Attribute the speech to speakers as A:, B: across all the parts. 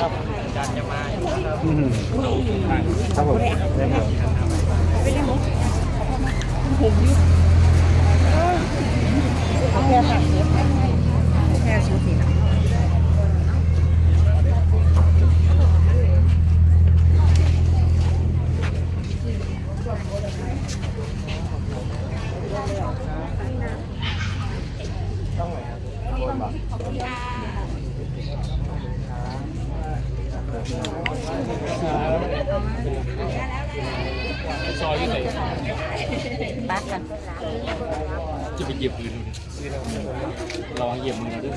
A: ครับผมได้ครับ
B: แค่ค่ะแค่ชุดนี้นะต้องไหนครับ
A: ซอยอยู่ไหน
C: ปักกัน
A: จะไปเหยียบพื้นระวังเหยียบมือด้วย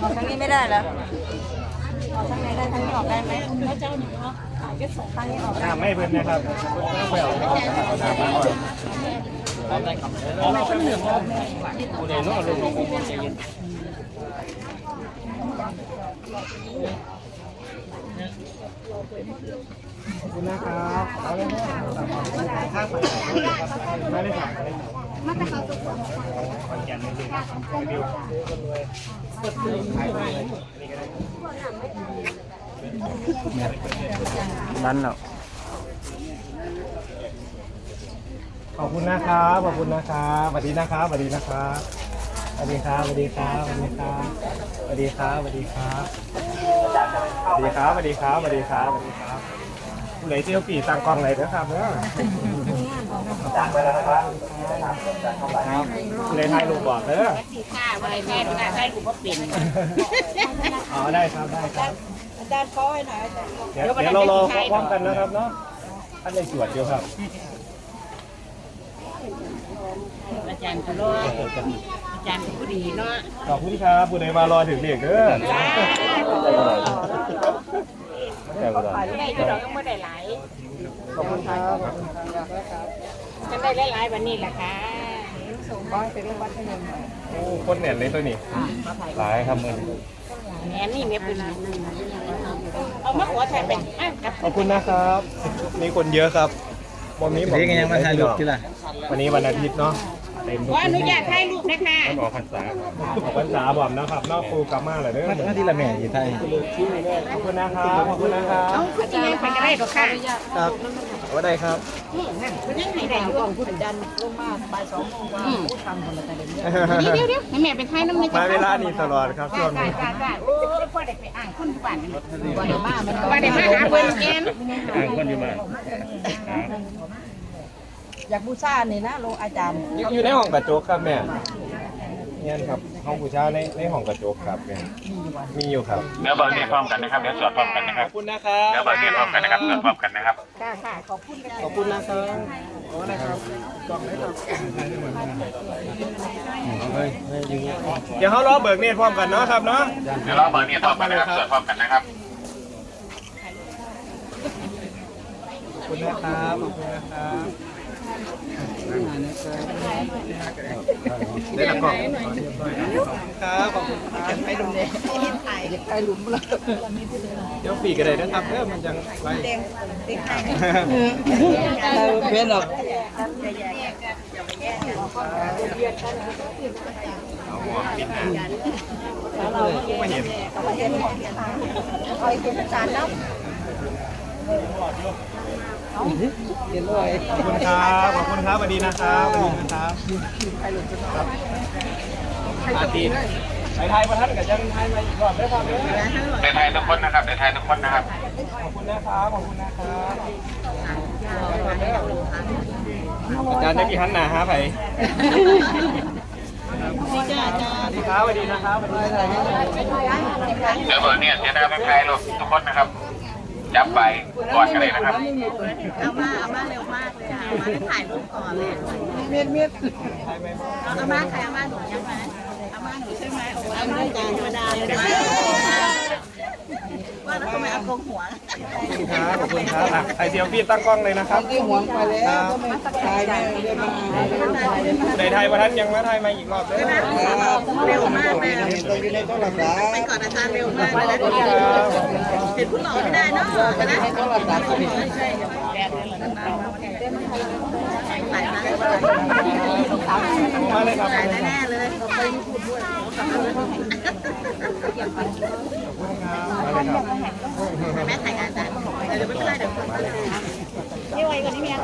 C: ออกทางนี้ไม่ได้เหรอออกทางไหนได้ทางนี้ออกได้ไหมพระเจ้าหนูเนาะทางนี้ออกได้
B: ไม่เพิ่นนะครับไม่เอา คุณนะ
A: ครับมาเลย
B: ครับมาเลยครับมาแต่เขาสุขขอนแก่นไม่ดีนเรา ขอบคุณนะครับขอบคุณนะครับสวัสดีนะครับสวัสดีนะครับสวัสดีครับสวัสดีครับสวัสดีครับสวัสดีครับสวัสดีครับสวัสดีครับสวัสดีครับสวัสดีครับสวัสดีครับผู้ไหนเจียวปีต่างกองไหนเด้อครับเด้อครับผู้ไหนถ่ายรูปบอกเด้อ
C: ค่ะวันแม่ดูนะได้กูก็เป็น
B: อ๋อได้ครับได้ครับ
C: อาจารย์ขอให้หน่อยอาจารย์
B: เดี๋ยวเดี๋ยวเรารอพร้อมกันนะครับเนาะท่านในสวดเดียวครับ
C: อาจารย์ก็รออาจารย์ก็ผู้ดีเนาะ
B: ขอบคุณครับผู้ใดมารอถึงเรียกเด้อ
C: ได้ที่เราก็ไม่ได้หลาย
B: ขอบคุณครับ
C: ฉันได้หลายๆวันนี้แหละค่ะส่งบ้านไปเรียกวัดให้หนึ่ง
B: โอ้คนแน่นเลยตัวนี้หลายครับมือ
C: แหนนี่เมียปืนเอามาหัวถ่ายเป็นอะกับ
B: ขอบคุณนะครับ มีคนเยอะครับ วันนี้
D: เด็กยังมาถ่ายรูปที่ล่ะ
B: วันนี้วันอาทิตย์เนาะเต็มทุก
C: ว่าอ
B: ที่
C: นุญาตถ่ายรูปนะคะ
D: ออกพรรษา
B: ขอบคุณสาบอมนะครับนอกครูกลับมาเลยเด้อ
D: มามาที่ละแม่อยู่ไทย
B: ขอบคุณนะครับขอบคุณนะครับ
C: เอาคุณจะยังไปก็ได้หรอกค่ะ
B: ครับ ว่าได้ครับ
C: คุณยังไงได้อยู่ก่อนคุณดันลงมาบ่ายสองโมงว่าพูดทำคนละแต่เดี๋ยวเดี๋ยวเดี๋ยวให้แม่เป็นไทยน้ำใน
B: มาเวลานี้ตลอดครับช่วง
C: ได้
B: นี้
C: ได้ได้โอ้ยพ่อได้ไปอ่างคุณบ้านว่าได้มามันว่าได้มาหาเพิ่นแกน
D: ทางคนอยู่บ้าน
E: อยากบูชานี่นะโลงอาจารย์
B: อยู่อยู่ในห้องกระจกครับแม่ เนี่ยครับห้องบูชาในในห้องกระจกครับแม่มีอยู่ครับ
F: เนื้อเบอร์เนียพร้อมกันนะครับเดี๋ยวสวดพร้อมกันนะค
B: ข
F: รั
B: อ
F: บบ
B: คุณนะครับ
F: เนื้อเบอร์เนียพร้อมกันนะครับสวดพร้อมกันนะครับ
C: ค่ะค่ะขอบคุณ
B: ขอบคุณนะครับโอ้นะครับกล่องไหนครับเดี๋ยวเขารอเบิกเนตรพร้อมกันเนาะครับเนาะ
F: เดี๋ยวเราเบอร์เนียพร้อมกันนะครับสวดพร้อมกันนะครับ
B: ขอบคุณนะครับขอบคุณนะครับ ได้ละกล่องครับขอบคุณครับไปลุมเลยไปลุมเลยเดี๋ยวปีกระไดนะครับเด้อมันจังไป
E: เราเป็นหรอก
B: เอาหัวปิดหน้าไม่เห็น
E: คอยเป็นอาจารย์เนาะ
B: ขอบคุณครับ ขอบคุณครับสวัสดีนะครับสวัสดีนะครับครับอาตีไปไทยประทันกับจังไทยมาอีกรอบได้ครับเด้อ
F: ในไทยทุกคนนะครับในไทยทุกคนนะครับ
B: ขอบคุณนะครับ ขอบคุณนะครับอาจารย์จะกี่หันหนาฮะไผ่
E: นี่จ้าอาจาร
B: สวั
E: ย์
B: สดีครับสวัสดีนะครับสวัสดีครับ
F: เนื้อเบอร์เนียเดี๋ยวนะครับในไทยทุกคนนะครับ จับไปก่อนกันเลยนะครับ
C: เอามาเอามาเร็วมากเลยค่ะมาถ่ายรูปก่อนเลย
E: เม็ดเม็ด
C: เอามาใครเอามาหนูยังไงเอามาหนูใช่ไหมเอามาอาจารย์ธรรมดาเลยนะ คงหัว
B: ขอบคุณครับขอบคุณครับไอเดียวพี่ตั้งกล้องเลยนะครับ
E: ที่หัวไปแล้วก็ไม่ตายไม่ได้มา
B: ในไทยประทัดยังมาไทยมาอีกรอบเลยนะ
C: เร็วมากเลย
E: ตรงนี้ได้ต้อหลับตา
C: ไปก่อนอาจารย์เร็วมากเลยนะเป็นผู้หล่อไม่ได้เนาะนะ
E: ต้องหลับตา
C: ใช่แดดเลยหลับตา
B: มาเลยครับ
C: แน่เลยไปพูดด้วยขอบคุณครับ แม่ถ่ายงานจ้ะเดี๋ยวไม่เป็นไรเดี๋ยวคนไม่ไหวกว่านี้เมีย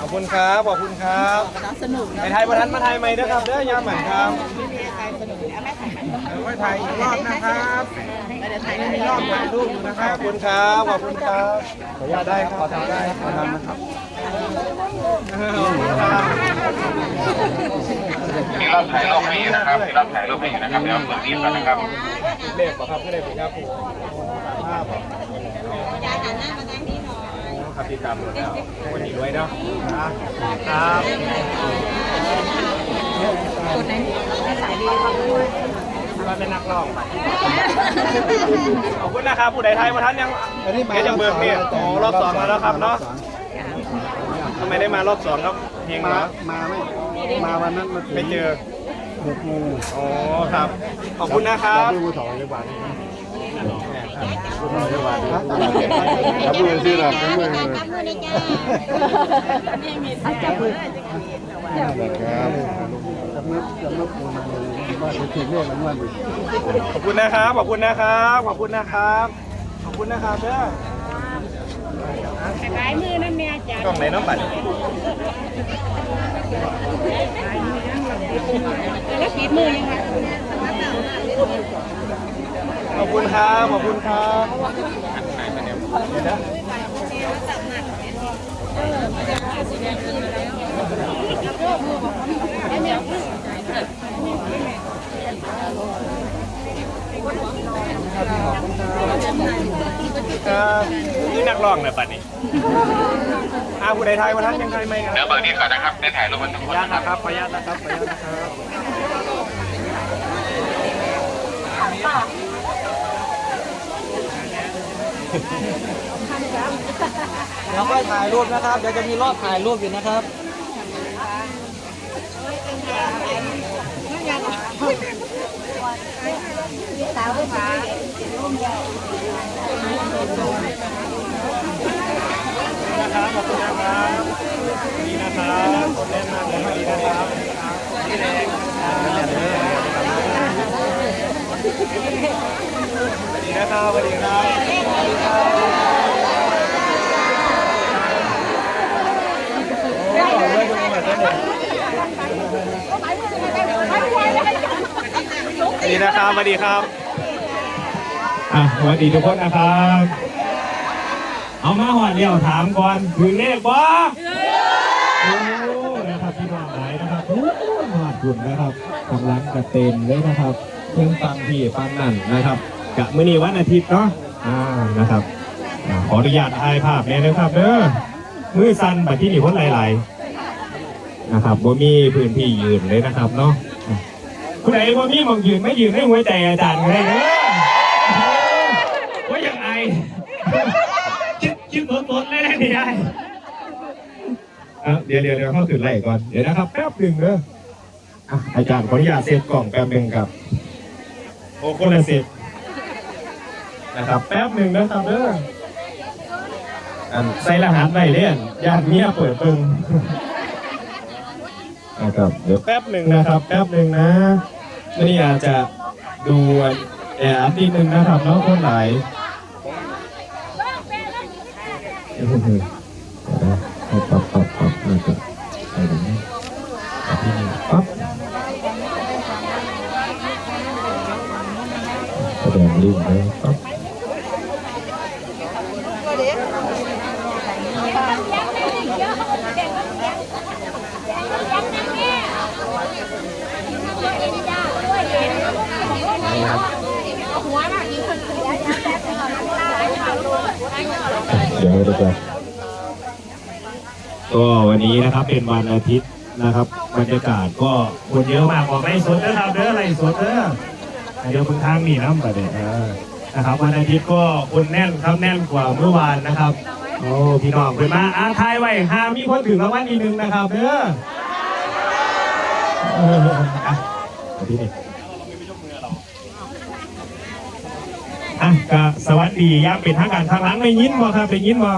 B: ขอบคุณครับ ขอบคุณครับ
C: สนุก
B: ไปไทยประทันมาไทยไหมนะครับ เด้อยามเหมือนครับไม่มี
C: ใครสนุกแล้วแม่ถ่าย
B: ใม่ไม่ถ่ายรอบนะครับ รอบถ่ายรูปอยู่นะครับขอบคุณครับขอบคุณครับขออนุญาตได้ครับขอทำได้ขอทำนะครับขอบคุณครับ
F: มีรอบถ่ายรูปให้อยู่นะครับมีรอบถ่ายรูปให้อยู่นะครับเดี๋ยวเปิดรีบก่อนนะครับ
B: เลขบ่ครับก็ได้ผมครับผมภาพบ่ครับติดตามเลยแล้ววันนี้ด้วยเนาะครับครับ
C: คนไหนสายดีครับ
B: ก็เป็นนักร้องไปขอบคุณนะครับผู้ใดไทยมาท่านยัง
E: อันนี้มา
B: แกยังเบิกเนี่ยอ๋อรอบสองแล้วนะครับเนาะทำไมได้มารอบสองครับเพลง
E: มา
B: เนาะ
E: มาไม่มาวันนั้นมาถึง
B: ไม่เจอ
E: หกโมง
B: อ๋อครับ ขอบคุณนะครับ
E: ดูมือถอยเลยวันรับมือชื่อหลักรับมือเลยจับมือครับจับมือจับมือปูมาเลย ว่าจะถึงเรื่องนั้นวันนี้
B: ขอบคุณนะครับ ขอบคุณนะครับ ขอบคุณนะครับ ขอบคุณนะครับเด้อ
C: ขายมือนั่นแม่จ้ะ
B: กล้องไหนน้องบัตร
C: แล้วปิดมือยังไง
B: ขอบคุณครับ ขอบคุณครับเดี๋ยวนะ ครับนี่นักร้องเนี่ยบัตรนี้อาผู้ใดไทยมาท่านยังไงไหมค
F: เดี๋
B: รั
F: ยว
B: บ
F: เปิดรีบก่อนนะครับได้ถ่ายรูปกันทุก
B: ข
F: ค
B: ออนนุญาต
F: นะค
B: นะ
F: รับ
B: ครับขออนุญาตนะครับขออนุญาตนะครับ
E: เดี๋ยวค่อยถ่ายรูปนะครับ เดี๋ยวจะมีรอบถ่ายรูปอยู่นะครับ
B: นะครับขอบคุณนะครับดีนะครับคนแน่นมากเลยดีนะครับดีนะครับสวัสดีครับโอ้ขอบคุณมากเลยสวัส ดีนะครับสวัสดีครับอะสวัสดีทุกคนนะครับ เอามาหอดเดียวถามก่อนถึงเลขบ่โอ้นะครับพี่น้องหลายนะครับโอ้หอดคุณนะครับกำลังกระเต็มเลยนะครับเพิ่งฟังพี่ฟังนั่นนะครับกะมื้อนี้วันอาทิตย์เนาะอ่านะครับอ่าขออนุญาตถ่ายภาพเลยนะครับเด้อมือสั่นบัดที่นี่คนหลายๆนะครับบ่มีพื้นที่ยืนเลยนะครับเนาะ อะผู้ใดบ่มีหมองยืนไม่ยืนให้หัวใจอาจารย์เลยเด้อว่าอย่างไรคิดคิดสดๆเลยนะนี่ได้อะเดี๋ยวเดี๋ยวเดี๋ยวเข้าถึงไล่ก่อน เดี๋ยวนะครับแป๊บหนึ่งเด้ออะอาจารย์ขออนุญาตเซตกล่องแป๊บหนึ่งครับโอ้คนละเซตนะครับแป๊บหนึ่งนะครับเด้ออันใส่รหัสไว้เล่นญาติเมียเปิดเปิงนะครับเดี๋ยวแป๊บหนึ่งนะครับ แป๊บหนึ่งนะ ไม่นี่อาจจะดูแอบนิดนึงนะครับน้องคนไหนเดี๋ยวผมดูเอาปั๊บปั๊บปั๊บแล้วก็ใส่ตรนี้เอาที่นี่ปั๊บแสดงลิงก์เลยปั๊บ ดี๋ยวก็วันนี้นะครับเป็นวันอาทิตย์นะครับบรรยากาศก็คนเยอะมากบอกไม่สดนะครับเด้ออะไรสดเด้อเดี๋ยวเพิ่งทางนี่น้ำประเด็นนะครับวันอาทิตย์ก็คนแน่นครับแน่นกว่าเมื่อวานนะครับโอ้พี่น้องเพิ่นมาอาทายไว้หามีคนถึงรางวัลอีกหนึ่งนะครับเด้อเอออะเอาที่นี่ อะก็สวัสดียามเป็นทางการทางหลังได้ยินบ่ครับได้ยินบ่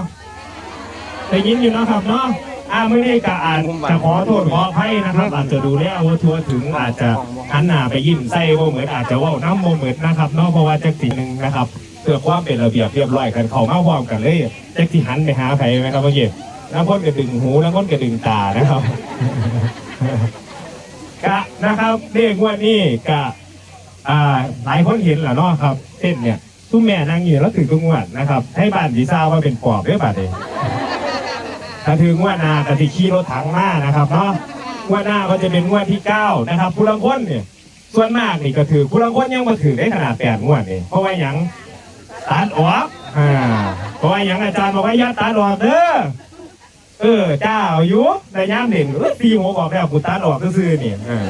B: ได้ยินอยู่เนาะครับเนาะอ่ามื่อนี้ก็อาจจะขอโทษขออภัยนะครับ อาจจะดูแลว่าทัวร์ถึงอาจจะหันหน้าไปยิ้มใส่ว่าเหมือนอาจจะว่าน้ำโมเหมือนนะครับเนาะเพราะว่าจักสีหนึ่งนะครับเพื่อความเป็นระเบียบเรียบร้อยกันเขามาพร้อมกันเลยจักสีหันไปหาใครไหมครับเมื่อกี้แล้วคนก็ดึงหูแล้วคนก็ดึงตานะครับกะนะครับเรียกว่านี่กะอ่าหลายคนเห็นแหละเนาะครับเส้นเนี่ย ตุ้มแม่นางอยู่แล้วถือตุ้งวดนะครับ ให้บ้านดีซ่าว่าเป็นปอบด้วยบัดเองถ้าถึงงว่านากระทิขี่รถถังมานะครับเนาะงว่าหน้าก็จะเป็นงวดที่เก้านะครับผู้ลังคนเนี่ยส่วนมากนี่ก็ถือผู้ลังคนยังมาถือได้ขนาดแปดงวดนี่เพราะว่ายังตัดออกอ่าเพราะว่ายังอาจารย์บอกว่าอย่าตัดออกเด้อเออเจ้าอยู่ในย่ามเด่นเออตีหัวออกแล้วกูตัดออกซื่อๆนี่เออ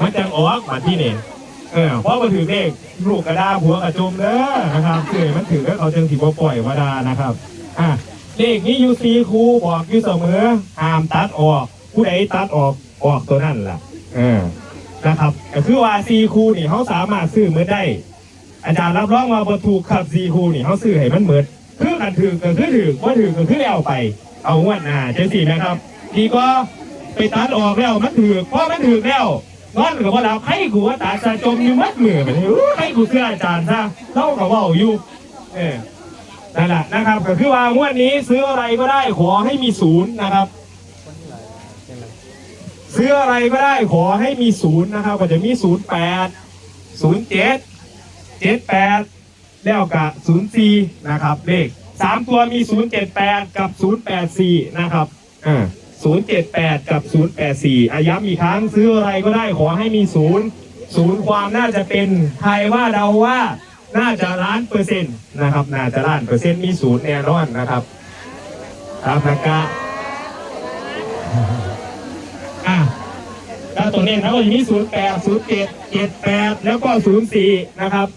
B: มันจังออกมาที่นี่ เออเพราะมันถือเลขลูกกระดาหัวกระจมเด้อนะครับคือมันถือแล้วเขาจึงถือว่าปล่อยวาดานะครับอะเลขนี้อยู่ซีครูบอกอยู่เสมอห้ามตัดออกผู้ใดตัดออกออกตัวนั่นแหละเออนะครับก็คือว่าซีครูนี่เขาสามารถซื้อมือได้ อาจารย์รับรองว่าปรถูกขับซีครูนี่เขาซื้อให้มันเหมือนคือกันถือก็คือถือว่าถือก็คือแล้วไป เอางวดหน้าเจ๊สี่นะครับ ดีก็ไปตัดออกแล้วมันถือเพราะมันถือแล้ว นอนกับว่าเราให้กูว่าตาจะจมอยู่มัดมือแบบนี้ให้กูเสื้ออาจารย์ซะเล่ากับว่าอยู่เออนั่นแหละนะครับก็คือว่างวดนี้ซื้ออะไรก็ได้ขอให้มีศูนย์นะครับซื้ออะไรก็ได้ขอให้มีศูนย์นะครับก็จะมีศูนย์แปดศูนย์เจ็ดเจ็ดแปดแล้วกับศูนย์สี่นะครับเลขสามตัวมีศูนย์เจ็ดแปดกับศูนย์แปดสี่นะครับอ่า ศูนย์เจ็ดแปดกับศูนย์แปดสี่อาย้ำอีกครั้งซื้ออะไรก็ได้ขอให้มีศูนย์ศูนย์ความน่าจะเป็นไทยว่าเดาว่าน่าจะล้านเปอร์เซ็นต์นะครับ น่าจะล้านเปอร์เซ็นต์มีศูนย์แน่นอนนะครับตามนักกะอะแล้วตัวนี้นะก็อย่างนี้ศูนย์แปดศูนย์เจ็ดเจ็ดแปดแล้วก็ศูนย์สี่นะครับ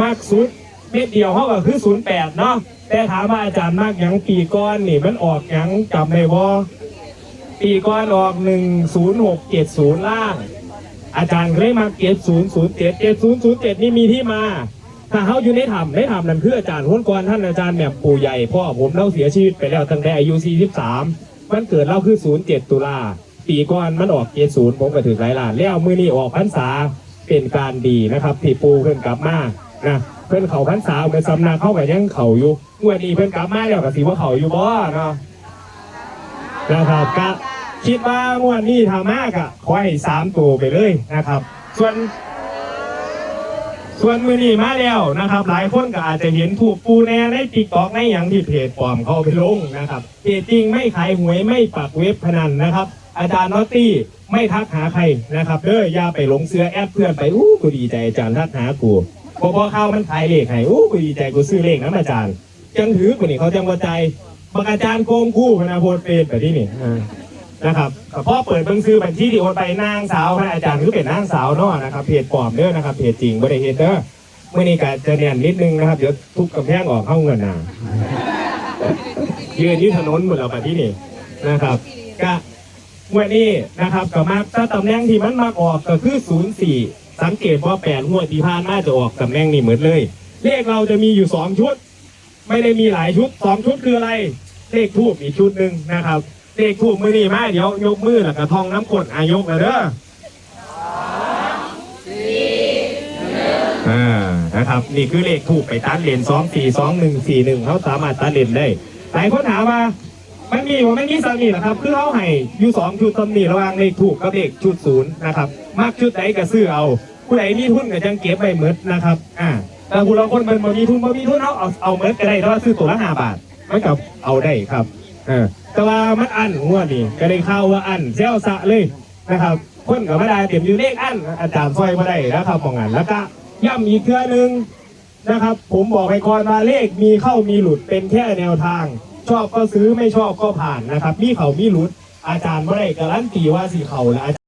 B: มากสุดเม็ดเดียวเขาก็คือศูนย์แปดเนาะแต่ถามว่าอาจารย์มากอย่างปีก้อนนี่มันออกอย่างจำได้บ่ ปีก้อนออกหนึ่งศูนย์หกเจ็ดศูนย์ล่าง อาจารย์เลยมาเก็บศูนย์ศูนย์เจ็ดเจ็ดศูนย์ศูนย์เจ็ดนี่มีที่มา ถ้าเขาอยู่ในถ้ำในถ้ำนั่นคืออาจารย์หุ้นกรท่านอาจารย์แหม่ปู่ใหญ่พ่อผมเล่าเสียชีวิตไปแล้วตั้งแต่อายุ43มันเกิดเล่าคือ07ตุลาปีก่อนมันออก70ผมก็ถือหลายล้านแล้วมือนี้ออกพรรษาเป็นการดีนะครับที่ปูเพิ่นกลับมานะเพิ่นเขาพรรษาเมื่อสำนักเข้าไปยังเขาอยู่งวดนี้เพิ่นกลับมาแล้วก็สิว่าเขาอยู่บ่เนาะ นะครับก็คิดว่างวดนี้ทามากอะขอให้สามตัวไปเลยนะครับ ส่วน ส่วนมือนี้มาแล้วนะครับ หลายคนก็อาจจะเห็นถูกปูแน่ในติ๊กต็อกในอย่างที่เพจปลอมเขาไปลงนะครับเพจจริงไม่ขายหวยไม่ปักเว็บพนันนะครับ อาจารย์นอตตี้ไม่ทักหาใครนะครับเด้อย่าไปหลงเสื้อแอดเพื่อนไปอู้กูดีใจอาจารย์ทักหากูพอพอเข้ามันขายเลขให้อู้กูดีใจกูซื้อเลขนะอาจารย์จังถือกูนี่เขาจังว่าใจ บางอาจารย์โกงคู่พนาโพดเป็นแบบนี้นี่อ่านะครับก็พอเปิดเบิ่งซื้อบัญชีที่โอนไปนางสาวพระอาจารย์คือเป็นนางสาวเนาะนะครับเพจปลอมเด้อนะครับเพจจริงบ่ได้เฮ็ดเด้อเมื่อนี้ก็จะเนียนนิดนึงนะครับเดี๋ยวทุบกำแพงออกเข้าเงินน่ะยืนที่ถนนหมดแล้วปะที่นี่นะครับก็วันนี้นะครับก็มาถ้าตำแหน่งที่มันมาออกก็คือ 04 สังเกตว่าแปดงวดที่ผ่านมาจะออกตำแหน่งนี้เหมือนเลย เลขเราจะมีอยู่สองชุด ไม่ได้มีหลายชุดสองชุดคืออะไร เลขทูบอีกชุดหนึ่งนะครับ เลขทูบมือนี่มาเดี๋ยวยกมือแล้วก็ทองน้ำกรดอายกเลยเด้ออ่านะครับนี่คือเลขทูบไปตัดเลนสองสี่สองหนึ่งสี่หนึ่งเขาสามารถตัดเลนได้ หลายคนถามว่ามันมีว่ามันมีสามีเหรอครับ คือเขาให้อยู่สองชุดสามีระหว่างเลขถูกกับเลขชุดศูนย์นะครับมากชุดไหนก็ซื้อเอา ผู้ใดมีทุนก็จังเก็บไปเหมดนนะครับอ่าแต่ผู้เราคนมันมีทุนบ่มีทุนเอาเอาเอาเหมดก็ได้แต่ว่าซื้อตัวละห้าบาท มันกับเอาได้ครับเออแต่ว่ามันอันงวดนี่ก็ได้ข่าวว่าอันเซลสะเลยนะครับคนกับไม่ได้เตรียมอยู่เลขอันอาจารย์ซอยมาได้นะครับมองงานแล้วก็ย้ำอีกเทื่อนึงนะครับ ผมบอกไปก่อนว่าเลขมีเข้ามีหลุดเป็นแค่แนวทาง ชอบก็ซื้อไม่ชอบก็ผ่านนะครับ มีเขามีหลุดอาจารย์ไม่ได้การันตีว่าสีเขาและอาจารย์